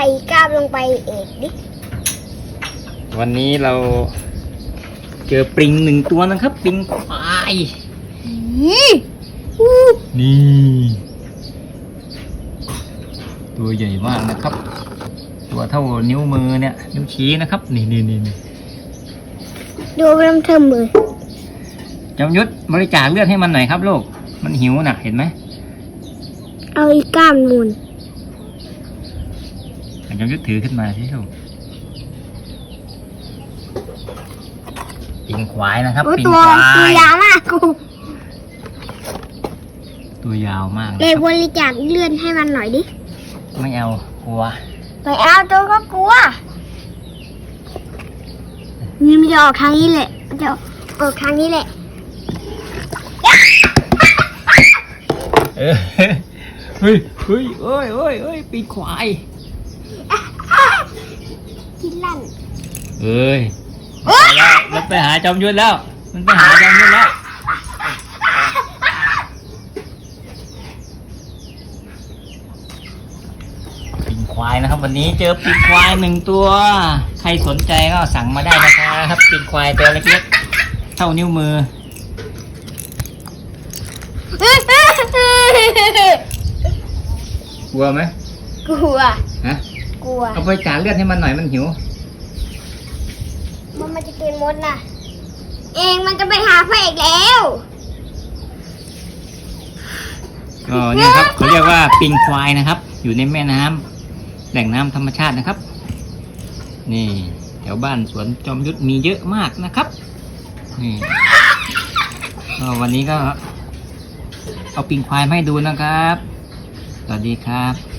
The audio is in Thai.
ส่กล้ามลงไปเอกดิวันนี้เราเจอปลิงหนึ่งตัวนะครับปลิงควายอืมอู้นี่ ตัวใหญ่มากนะครับ ตัวเท่านิ้วมือเนี่ย นิ้วชี้นะครับ นี่นี่นี่นี่ดูเริ่มเทิมเลยจอมยุทธบริจาคเลือดให้มันหน่อยครับลูก มันหิวน่ะเห็นไหม เอาอีกกล้าม นูนจอมยุทธถือขึ้นมาที่ลูกปิงควายนะครับโอ้ปิงตัวควาตัวยยาวมากกูตัวยาวมากนะเลยครับบริจาคเลื่อนให้มันหน่อยดิไม่เอากลัวไปเอาตัวก็กลัวนี่มันจะออกทางนี้แหละมันจะออกทางนี้แหละเออเฮ้ยเฮ้ยเอ้ยเอ้ยเอ้ยปีควาย กินลั่นเอ้ยไปแล้วมันไปหาจอมยุทธแล้ว มันไปหาจอมยุทธแล้วปีนควายนะครับ วันนี้เจอปีนควายหนึ่งตัว ใครสนใจก็สั่งมาได้นะครับปีนควายตัวเล็กๆ เท่านิ้วมือ กลัวไหมกลัว ฮะ กลัว เอาไปจ่าเลือดให้มันหน่อยมันหิว มันมันจะกินมดนะเองมันจะไปหาพระเอกแล้วก็เนี่ยครับเขาเรียกว่าปิงควายนะครับ อยู่ในแม่น้ำแหล่งน้ำธรรมชาตินะครับ นี่ แถวบ้านสวนจอมยุทธมีเยอะมากนะครับ นี่ก็วันนี้ก็ เอาปิงควายมาให้ดูนะครับ สวัสดีครับ